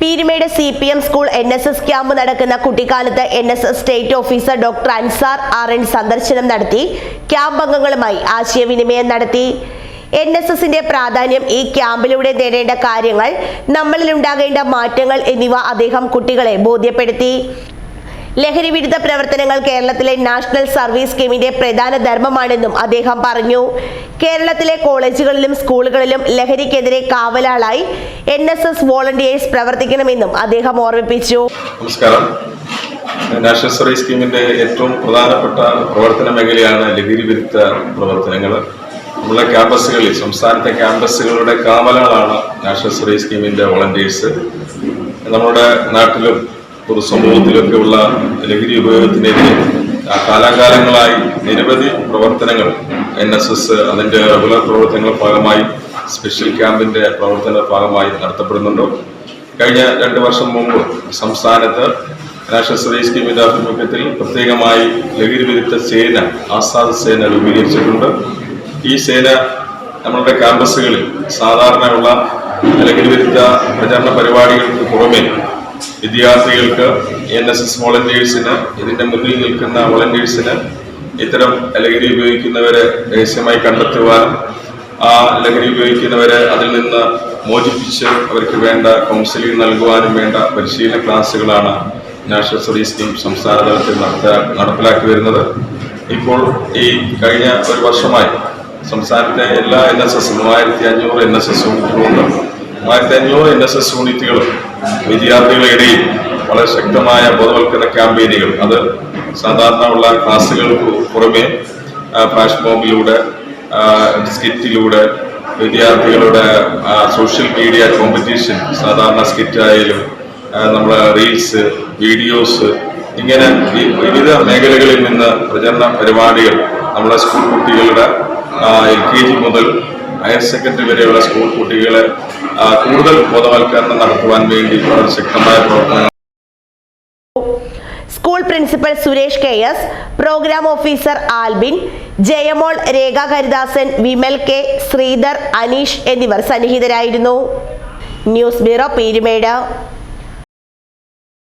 Peermade C P M school N S S camp നടക്കുന്ന കുട്ടിക്കാലത്ത് N S S state officer doctor Ansar R N സന്ദർശനം നടത്തി. Camp അംഗങ്ങളുമായി ആശയവിനിമയം നടത്തി. എൻ എസ് എസിന്റെ പ്രാധാന്യം ഈ ക്യാമ്പിലൂടെ നേടേണ്ട കാര്യങ്ങൾ നമ്മളിൽ ഉണ്ടാകേണ്ട മാറ്റങ്ങൾ എന്നിവ അദ്ദേഹം കുട്ടികളെ ബോധ്യപ്പെടുത്തി. ലഹരി വിരുദ്ധ പ്രവർത്തനങ്ങൾ കേരളത്തിലെ നാഷണൽ സർവീസ് സ്കീമിന്റെ പ്രധാന ധർമ്മമാണെന്നും അദ്ദേഹം പറഞ്ഞു. കേരളത്തിലെ കോളേജുകളിലും സ്കൂളുകളിലും ലഹരിക്കെതിരെ കാവലാളായി എൻ എസ് എസ് വോളണ്ടിയേഴ്സ് പ്രവർത്തിക്കണമെന്നും അദ്ദേഹം ഓർമ്മിപ്പിച്ചു. നമസ്കാരം. നാഷണൽ സർവീസ് സ്കീമിന്റെ ഏറ്റവും പ്രധാനപ്പെട്ട പ്രവർത്തന മേഖലയാണ് ലഹരി വിരുദ്ധ പ്രവർത്തനങ്ങൾ. നമ്മളെ ക്യാമ്പസുകളിൽ സംസ്ഥാനത്തെ ക്യാമ്പസുകളുടെ കാവലുകളാണ് നാഷണൽ സർവീസ് സ്കീമിന്റെ വോളണ്ടിയേഴ്സ്. നമ്മുടെ നാട്ടിലും പൊതുസമൂഹത്തിലൊക്കെ ഉള്ള ലഹരി ഉപയോഗത്തിനെതിരെ കാലാകാലങ്ങളായി നിരവധി പ്രവർത്തനങ്ങൾ എൻ എസ് എസ് അതിന്റെ റെഗുലർ പ്രവർത്തനങ്ങളുടെ ഭാഗമായി സ്പെഷ്യൽ ക്യാമ്പിന്റെ പ്രവർത്തന ഭാഗമായി നടത്തപ്പെടുന്നുണ്ട്? കഴിഞ്ഞ രണ്ട് വർഷം മുമ്പ് സംസ്ഥാനത്ത് നാഷണൽ സർവീസ് സ്കീമിന്റെ ആഭിമുഖ്യത്തിൽ പ്രത്യേകമായി ലഹരി വിരുദ്ധ സേന ആസാദ് സേന രൂപീകരിച്ചിട്ടുണ്ട്. ഈ സേന നമ്മളുടെ ക്യാമ്പസുകളിൽ സാധാരണയുള്ള ലഹരി വിരുദ്ധ പ്രചരണ പരിപാടികൾക്ക് പുറമെ വിദ്യാർത്ഥികൾക്ക് എൻ എസ് എസ് വോളണ്ടിയേഴ്സിന് ഇതിന്റെ മുന്നിൽ നിൽക്കുന്ന വോളണ്ടിയേഴ്സിന് ഇത്തരം ലഹരി ഉപയോഗിക്കുന്നവരെ രഹസ്യമായി കണ്ടെത്തുവാനും ആ ലഹരി ഉപയോഗിക്കുന്നവരെ അതിൽ നിന്ന് മോചിപ്പിച്ച് അവർക്ക് വേണ്ട കൗൺസിലിംഗ് നൽകുവാനും വേണ്ട പരിശീലന ക്ലാസ്സുകളാണ് നാഷണൽ സർവീസ് സ്കീം സംസ്ഥാന തലത്തിൽ നടപ്പിലാക്കി വരുന്നത്. ഇപ്പോൾ ഈ കഴിഞ്ഞ ഒരു വർഷമായി സംസ്ഥാനത്തെ എല്ലാ എൻ എസ് എസ് മൂവായിരത്തി അഞ്ഞൂറ് എൻ എസ് എസ് യൂണിറ്റുകളുണ്ട്. മൂവായിരത്തി അഞ്ഞൂറ് എൻ എസ് എസ് യൂണിറ്റുകളും വിദ്യാർത്ഥികളുടെ ഇടയിൽ വളരെ ശക്തമായ ബോധവൽക്കരണ ക്യാമ്പയിനുകൾ. അത് സാധാരണ ഉള്ള ക്ലാസ്സുകൾക്ക് പുറമെ മോബിലൂടെ സ്കിറ്റിലൂടെ വിദ്യാർത്ഥികളുടെ സോഷ്യൽ മീഡിയ കോമ്പറ്റീഷൻ സാധാരണ സ്കിറ്റായാലും നമ്മുടെ റീൽസ് വീഡിയോസ് ഇങ്ങനെ വിവിധ മേഖലകളിൽ നിന്ന് പ്രചരണ പരിപാടികൾ നമ്മുടെ സ്കൂൾ കുട്ടികളുടെ എൽ കെ ജി മുതൽ ഹയർ സെക്കൻഡറി വരെയുള്ള സ്കൂൾ കുട്ടികളെ കൂടുതൽ ബോധവൽക്കരണം നടത്തുവാൻ വേണ്ടി ശക്തമായ പ്രവർത്തനങ്ങൾ school principal Suresh K S programme officer Albin Jayamol Rekha Haridasan Vimal K Sreedhar Aneesh എന്നിവർ സന്നിഹിതരായിരുന്നു. News bureau Peermade.